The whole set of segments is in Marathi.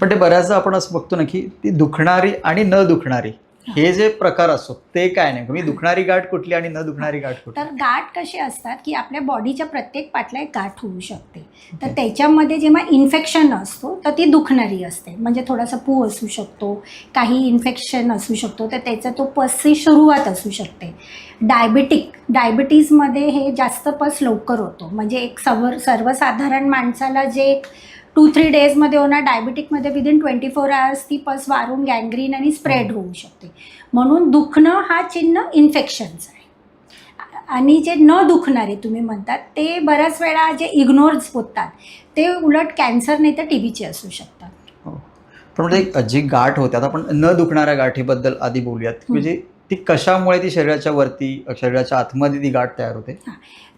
पण ते बऱ्याचदा आपण असं बघतो ना की ती दुखणारी आणि न दुखणारी हे जे प्रकार असतो ते काय नाही. मी दुखणारी गाठ कुठली आणि न दुखणारी गाठ कुठली? तर गाठ कशी असतात की आपल्या बॉडीच्या प्रत्येक पाटला एक गाठ होऊ शकते. तर त्याच्यामध्ये जेव्हा इन्फेक्शन असतो तर ती दुखणारी असते. म्हणजे थोडासा पू असू शकतो काही इन्फेक्शन असू शकतो तर त्याचा तो पसची सुरुवात असू शकते. डायबिटिक डायबिटीजमध्ये हे जास्त पस लवकर होतो. म्हणजे एक सवर सर्वसाधारण माणसाला जे एक टू थ्री डेजमध्ये होणार डायबिटिकमध्ये विदिन ट्वेंटी फोर आवर्स ती पस वारून गँग्रीन आणि स्प्रेड होऊ शकते. म्हणून दुखणं हा चिन्ह इन्फेक्शनचा आहे. आणि जे न दुखणारे तुम्ही म्हणतात ते बऱ्याच वेळा जे इग्नोर्स होतात ते उलट कॅन्सर नाही तर टी बीचे असू शकतात. हो. पण म्हणजे जी गाठ होते आता आपण न दुखणाऱ्या गाठीबद्दल आधी बोलूयात. म्हणजे ती कशामुळे ती शरीराच्या वरती शरीराच्या आतमध्ये ती गाठ तयार होते?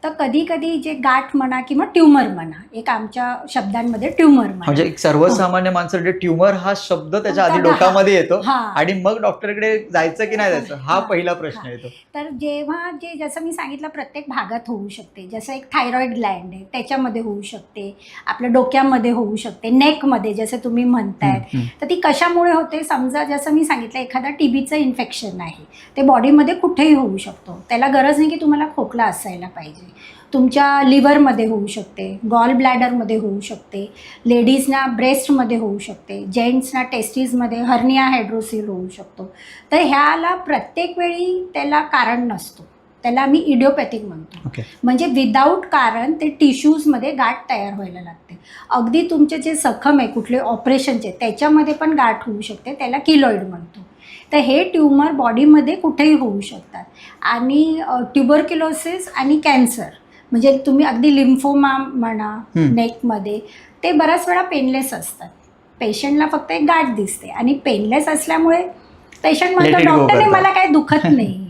तर कधी कधी जे गाठ म्हणा किंवा ट्युमर म्हणा एक आमच्या शब्दांमध्ये ट्युमर म्हणा. म्हणजे एक सर्वसामान्य माणसासाठी ट्युमर हा शब्द त्याच्या आधी. डोक्यामध्ये येतो हा. आणि मग डॉक्टरकडे जायचं की नाही जायचं? हा. पहिला प्रश्न येतो. तर जेव्हा जे जसं मी सांगितलं प्रत्येक भागात होऊ शकते. जसं एक थायरॉइड ग्लँड आहे त्याच्यामध्ये होऊ शकते. आपल्या डोक्यामध्ये होऊ शकते. नेकमध्ये जसं तुम्ही म्हणतायत. तर ती कशामुळे होते? समजा जसं मी सांगितलं एखादा टी बीचं इन्फेक्शन आहे. ते बॉडीमध्ये कुठेही होऊ शकतो. त्याला गरज नाही की तुम्हाला खोकला असायला पाहिजे. तुमच्या लिव्हरमध्ये होऊ शकते गॉल ब्लॅडरमध्ये होऊ शकते लेडीजना ब्रेस्टमध्ये होऊ शकते जेंट्सना टेस्टीजमध्ये हर्निया हायड्रोसिल होऊ शकतो. तर ह्याला प्रत्येक वेळी त्याला कारण नसतो. त्याला आम्ही इडिओपॅथिक म्हणतो. ओके. म्हणजे विदाऊट कारण ते टिश्यूजमध्ये गाठ तयार व्हायला लागते. अगदी तुमचे जे जखम आहे कुठले ऑपरेशनचे त्याच्यामध्ये पण गाठ होऊ शकते त्याला किलॉइड म्हणतो. तर हे ट्युमर बॉडीमध्ये कुठेही होऊ शकतात आणि ट्युबरक्युलोसिस आणि कॅन्सर म्हणजे तुम्ही अगदी लिम्फोमा म्हणा. नेकमध्ये ते बऱ्याच वेळा पेनलेस असतात पेशंटला फक्त एक गाठ दिसते आणि पेनलेस असल्यामुळे पेशंट म्हणतो डॉक्टरने करतात." मला काही दुखत नाही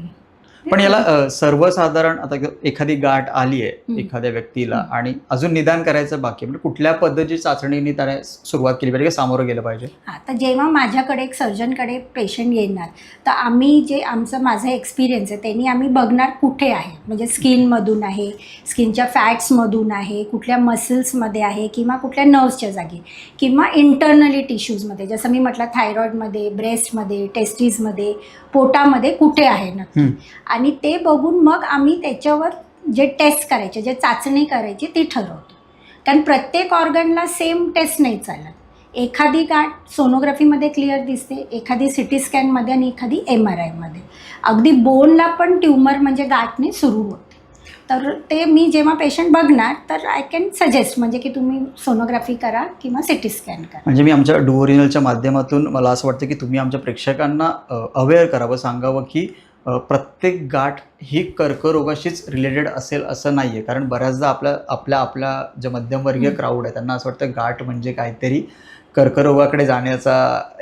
पण याला सर्वसाधारण आता एखादी गाठ आली आहे. एखाद्या व्यक्तीला आणि अजून निदान करायचं बाकी. म्हणजे कुठल्या पद्धतीची चाचणीने त्याने सुरुवात केली पाहिजे सामोरं गेलं पाहिजे तर जेव्हा माझ्याकडे एक सर्जनकडे पेशंट येणार तर आम्ही जे आमचं माझं एक्सपिरियन्स आहे त्यांनी आम्ही बघणार कुठे आहे म्हणजे स्किनमधून आहे स्किनच्या फॅट्समधून आहे कुठल्या मसल्समध्ये आहे किंवा कुठल्या नर्व्सच्या जागी किंवा इंटरनली टिश्यूजमध्ये जसं मी म्हटलं थायरॉइडमध्ये ब्रेस्टमध्ये टेस्टीजमध्ये पोटामध्ये कुठे आहे नक्की. आणि ते बघून मग आम्ही त्याच्यावर जे टेस्ट करायचे जे चाचणी करायची ती ठरवतो. कारण प्रत्येक ऑर्गनला सेम टेस्ट नाही चालत. एखादी गाठ सोनोग्राफीमध्ये क्लिअर दिसते एखादी सी टी स्कॅनमध्ये आणि एखादी एम आर आयमध्ये अगदी बोनला पण ट्युमर म्हणजे गाठने सुरू होते. तर ते मी जेव्हा पेशंट बघणार तर आय कॅन सजेस्ट म्हणजे की तुम्ही सोनोग्राफी करा किंवा सी टी स्कॅन करा. म्हणजे मी आमच्या डुओरिजिनलच्या माध्यमातून मला असं वाटतं की तुम्ही आमच्या प्रेक्षकांना अवेअर करावं सांगावं की प्रत्येक गाठ ही कर्करोगाशीच रिलेटेड असेल असं नाही आहे कारण बऱ्याचदा आपल्या आपल्या आपल्या जे मध्यमवर्गीय. क्राऊड आहे त्यांना असं वाटतं गाठ म्हणजे काहीतरी कर्करोगाकडे जाण्याचा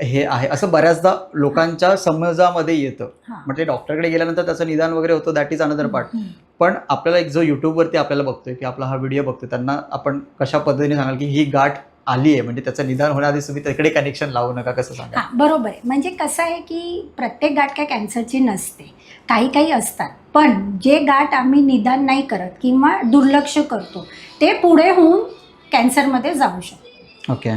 हे आहे. असं बऱ्याचदा लोकांच्या समजामध्ये येतं. म्हणजे डॉक्टरकडे गेल्यानंतर त्याचं निदान वगैरे होतं दॅट इज अनदर पार्ट. पण आपल्याला एक जो यूट्यूबवरती आपल्याला बघतोय की आपला हा व्हिडिओ बघतोय त्यांना आपण कशा पद्धतीने सांगाल की ही गाठ आली आहे म्हणजे त्याचं निदान होण्याआधी तुम्ही तिकडे कनेक्शन लावू नका कसं सांगा हां बरोबर आहे. म्हणजे कसं आहे की प्रत्येक गाठ काय कॅन्सरची नसते. काही काही असतात. पण जे गाठ आम्ही निदान नाही करत किंवा दुर्लक्ष करतो ते पुढे होऊन कॅन्सरमध्ये जाऊ शकतो. ओके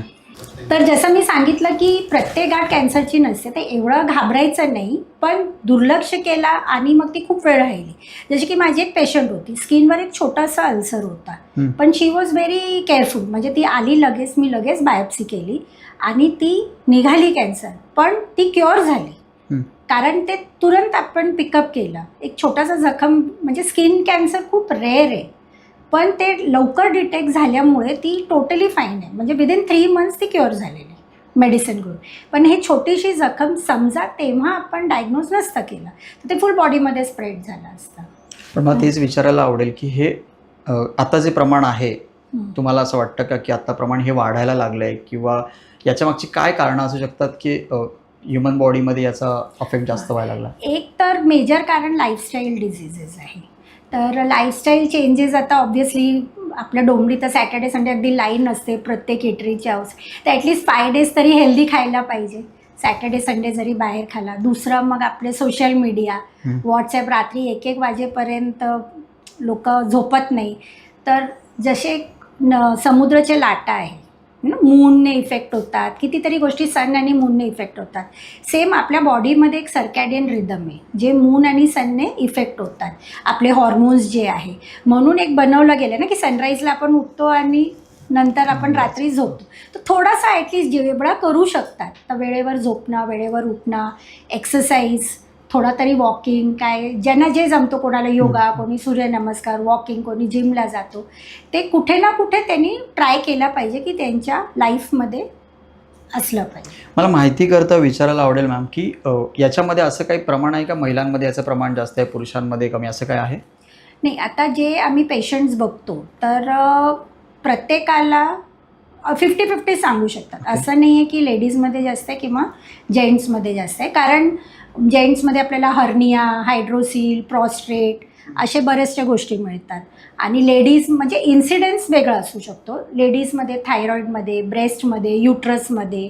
तर जसं मी सांगितलं की प्रत्येक गाठ कॅन्सरची नसते ते एवढं घाबरायचं नाही पण दुर्लक्ष केला आणि मग ती खूप वेळ राहिली. जशी की माझी एक पेशंट होती स्किनवर एक छोटासा अल्सर होता. पण शी वॉज व्हेरी केअरफुल म्हणजे ती आली लगेच मी लगेच बायोप्सी केली आणि ती निघाली कॅन्सर पण ती क्युअर झाली. कारण ते तुरंत आपण पिकअप केलं. एक छोटासा जखम म्हणजे स्किन कॅन्सर खूप रेअर आहे. पण ते लवकर डिटेक्ट झाल्यामुळे ती टोटली फाईन आहे. म्हणजे विदिन थ्री मंथ्स ती क्युअर झालेली मेडिसिन घेऊन. पण हे छोटीशी जखम समजा तेव्हा आपण डायग्नोज नसतं केलं तर ते फुल बॉडीमध्ये स्प्रेड झालं असतं. पण मला तेच विचारायला आवडेल की हे आता जे प्रमाण आहे. तुम्हाला असं वाटतं का की आता प्रमाण हे वाढायला लागलंय किंवा याच्या मागची काय कारणं असू शकतात की ह्युमन बॉडीमध्ये याचा अफेक्ट जास्त व्हायला लागला? एक तर मेजर कारण लाईफस्टाईल डिझिजेस आहे. तर लाईफस्टाईल चेंजेस आता ऑब्व्हियसली आपल्या डोंबरी तर सॅटर्डे संडे अगदी लाईन असते प्रत्येक इटरीच्या हाऊस तर ॲटलिस्ट फाय डेज तरी हेल्दी खायला पाहिजे. सॅटर्डे संडे जरी बाहेर खाला दुसरं मग आपले सोशल मीडिया. व्हॉट्सॲप रात्री एक एक वाजेपर्यंत लोक झोपत नाही. तर जसे न समुद्राचे लाटा आहे मूनने इफेक्ट होतात. कितीतरी गोष्टी सन आणि मूनने इफेक्ट होतात. सेम आपल्या बॉडीमध्ये एक सर्कॅडियन रिदम आहे जे मून आणि सनने इफेक्ट होतात. आपले हॉर्मोन्स जे आहे. म्हणून एक बनवलं गेलं ना की सनराईजला आपण उठतो आणि नंतर आपण रात्री झोपतो. तर थोडासा ॲटलिस्ट जेवढा करू शकतात. तर वेळेवर झोपणं वेळेवर उठणं एक्सरसाइज थोडा तरी वॉकिंग काय ज्यांना जे जमतो कोणाला योगा कोणी सूर्यनमस्कार वॉकिंग कोणी जिमला जातो ते कुठे ना कुठे त्यांनी ट्राय केला पाहिजे की त्यांच्या लाईफमध्ये असलं पाहिजे. मला माहिती करता विचारायला आवडेल मॅम की याच्यामध्ये असं काही प्रमाण आहे का? महिलांमध्ये याचं प्रमाण जास्त आहे पुरुषांमध्ये कमी असं काय आहे? नाही आता जे आम्ही पेशंट्स बघतो तर प्रत्येकाला फिफ्टी फिफ्टी सांगू शकतात. असं नाही आहे की लेडीजमध्ये जास्त आहे किंवा जेंट्समध्ये जास्त आहे. कारण जेंट्समध्ये आपल्याला हर्निया हायड्रोसील प्रॉस्ट्रेट असे बऱ्याचशा गोष्टी मिळतात आणि लेडीज म्हणजे इन्सिडेन्स वेगळा असू शकतो लेडीजमध्ये थायरॉईडमध्ये ब्रेस्टमध्ये युट्रसमध्ये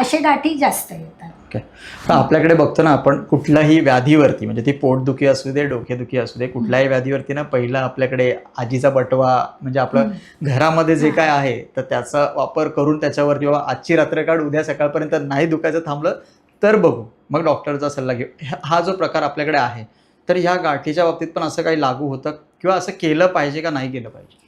असे गाठी जास्त येतात तर आपल्याकडे बघतो ना आपण कुठल्याही व्याधीवरती म्हणजे ती पोटदुखी असू दे डोकेदुखी असू दे कुठल्याही व्याधीवरती ना पहिला आपल्याकडे आजीचा बटवा म्हणजे आपलं. घरामध्ये जे. काय आहे तर त्याचा वापर करून त्याच्यावरती बाबा आजची रात्र काढ उद्या सकाळपर्यंत नाही दुखायचं थांबलं तर बघू. मग डॉक्टरचा सल्ला घेऊ. हा जो प्रकार आपल्याकडे आहे तर ह्या गाठीच्या बाबतीत पण असं काही लागू होतं? किंवा असं केलं पाहिजे का नाही केलं पाहिजे?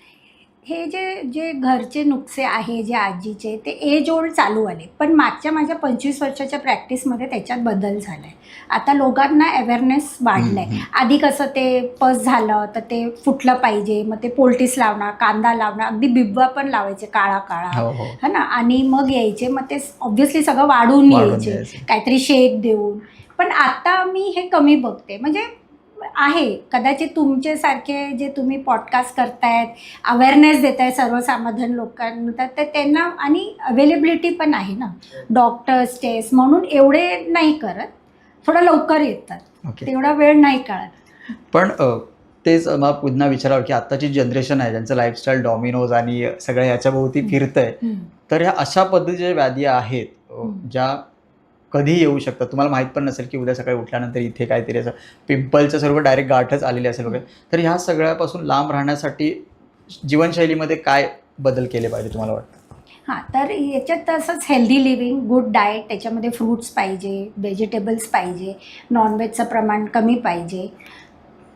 हे जे जे घरचे नुकसे आहे जे आजीचे ते एज ओल्ड चालू आले. पण मागच्या माझ्या पंचवीस वर्षाच्या प्रॅक्टिसमध्ये त्याच्यात बदल झाला आहे आता लोकांना अवेअरनेस वाढलं आहे आधी कसं ते पस झालं तर ते फुटलं पाहिजे मग ते पोल्टीस लावणं कांदा लावणं अगदी बिब्बा पण लावायचे काळा काळा. हो हो. है ना? आणि मग यायचे मग ते ऑब्व्हियसली सगळं वाढून यायचे. काहीतरी शेक देऊन. पण आता मी हे कमी बघते. म्हणजे आहे. कदाचित तुमच्यासारखे जे तुम्ही पॉडकास्ट करतायत अवेअरनेस देत आहे सर्वसामान्य लोकांना तर त्यांना आणि अवेलेबिलिटी पण आहे ना. डॉक्टर्स टेस्ट म्हणून एवढे नाही करत. थोडं लवकर येतात. तेवढा वेळ नाही कळत पण तेच मला पुन्हा विचारावं की आत्ताची जनरेशन आहे ज्यांचं लाईफस्टाईल डॉमिनोज आणि सगळं याच्याभोवती फिरतंय तर ह्या अशा पद्धतीच्या व्याधी आहेत. ज्या कधी येऊ शकतात. तुम्हाला माहीत पण नसेल की उद्या सकाळी उठल्यानंतर इथे काहीतरी असं पिंपलचं स्वरूप डायरेक्ट गाठच आलेली असेल वगैरे. तर ह्या सगळ्यापासून लांब राहण्यासाठी जीवनशैलीमध्ये काय बदल केले पाहिजे तुम्हाला वाटतं? हां तर याच्यात तसंच हेल्दी लिव्हिंग गुड डाएट त्याच्यामध्ये फ्रूट्स पाहिजे व्हेजिटेबल्स पाहिजे नॉनव्हेजचं प्रमाण कमी पाहिजे.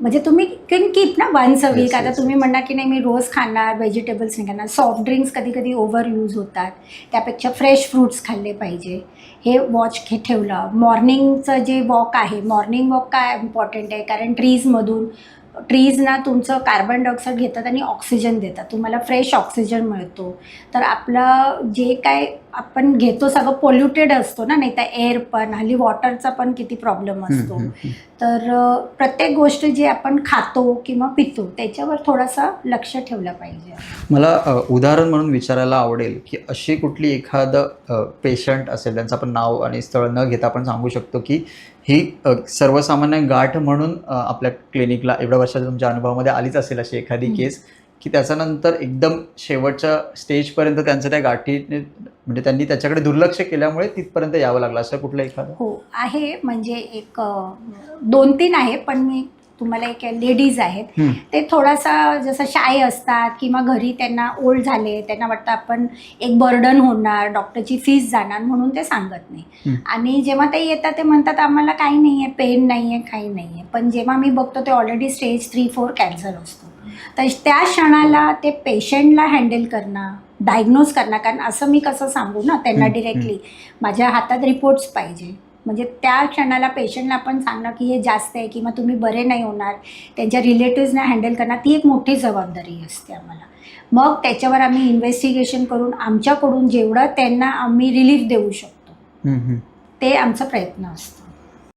म्हणजे तुम्ही कॅन कीप ना वन्स अ वीक आता तुम्ही म्हणणार की नाही मी रोज खाणार व्हेजिटेबल्स नाही खाणार. सॉफ्ट ड्रिंक्स कधी कधी ओव्हर यूज होतात. त्यापेक्षा फ्रेश फ्रूट्स खाल्ले पाहिजे. हे वॉच घे ठेवलं. मॉर्निंगचं जे वॉक आहे मॉर्निंग वॉक काय इम्पॉर्टंट आहे? कारण ट्रीजमधून ट्रीजना तुमचं कार्बन डायऑक्साईड घेतात आणि ऑक्सिजन देतात. तुम्हाला फ्रेश ऑक्सिजन मिळतो. तर आपलं जे काय आपण घेतो सगळं पोल्युटेड असतो ना नाही तर एअर पण हल्ली वॉटरचा पण किती प्रॉब्लेम असतो. तर प्रत्येक गोष्ट जी आपण खातो किंवा पितो त्याच्यावर थोडासा लक्ष ठेवलं पाहिजे. मला उदाहरण म्हणून विचारायला आवडेल की अशी कुठली एखादं पेशंट असेल त्यांचं आपण नाव आणि स्थळ न घेता आपण सांगू शकतो की ही सर्वसामान्य गाठ म्हणून आपल्या क्लिनिकला एवढ्या वर्षाच्या तुमच्या अनुभवामध्ये आलीच असेल अशी एखादी. केस की त्याच्यानंतर एकदम शेवटच्या स्टेजपर्यंत त्यांचं त्या गाठीने म्हणजे त्यांनी त्याच्याकडे दुर्लक्ष केल्यामुळे तिथपर्यंत यावं लागलं असं कुठलं एखादं? हो आहे. म्हणजे एक दोन तीन आहे पण मी तुम्हाला एक लेडीज आहेत. ते थोडासा जसं शाय असतात किंवा घरी त्यांना ओल्ड झाले त्यांना वाटतं आपण एक बर्डन होणार डॉक्टरची फीस जाणार म्हणून ते सांगत नाही. आणि जेव्हा ते येतात ते म्हणतात आम्हाला काही नाही आहे पेन नाही आहे काही नाही आहे पण जेव्हा मी बघतो ते already stage three four cancer असतो. तर त्या क्षणाला ते पेशंटला हँडल करणं डायग्नोज करणं कारण असं मी कसं सांगू ना त्यांना डिरेक्टली माझ्या हातात रिपोर्ट्स पाहिजे. म्हणजे त्या क्षणाला पेशंटला आपण सांगणं की हे जास्त आहे किंवा तुम्ही बरे नाही होणार त्यांच्या रिलेटिव्सना हँडल करणं ती एक मोठी जबाबदारी असते आम्हाला. मग त्याच्यावर आम्ही इन्व्हेस्टिगेशन करून आमच्याकडून जेवढं त्यांना आम्ही रिलीफ देऊ शकतो. ते आमचा प्रयत्न असतो.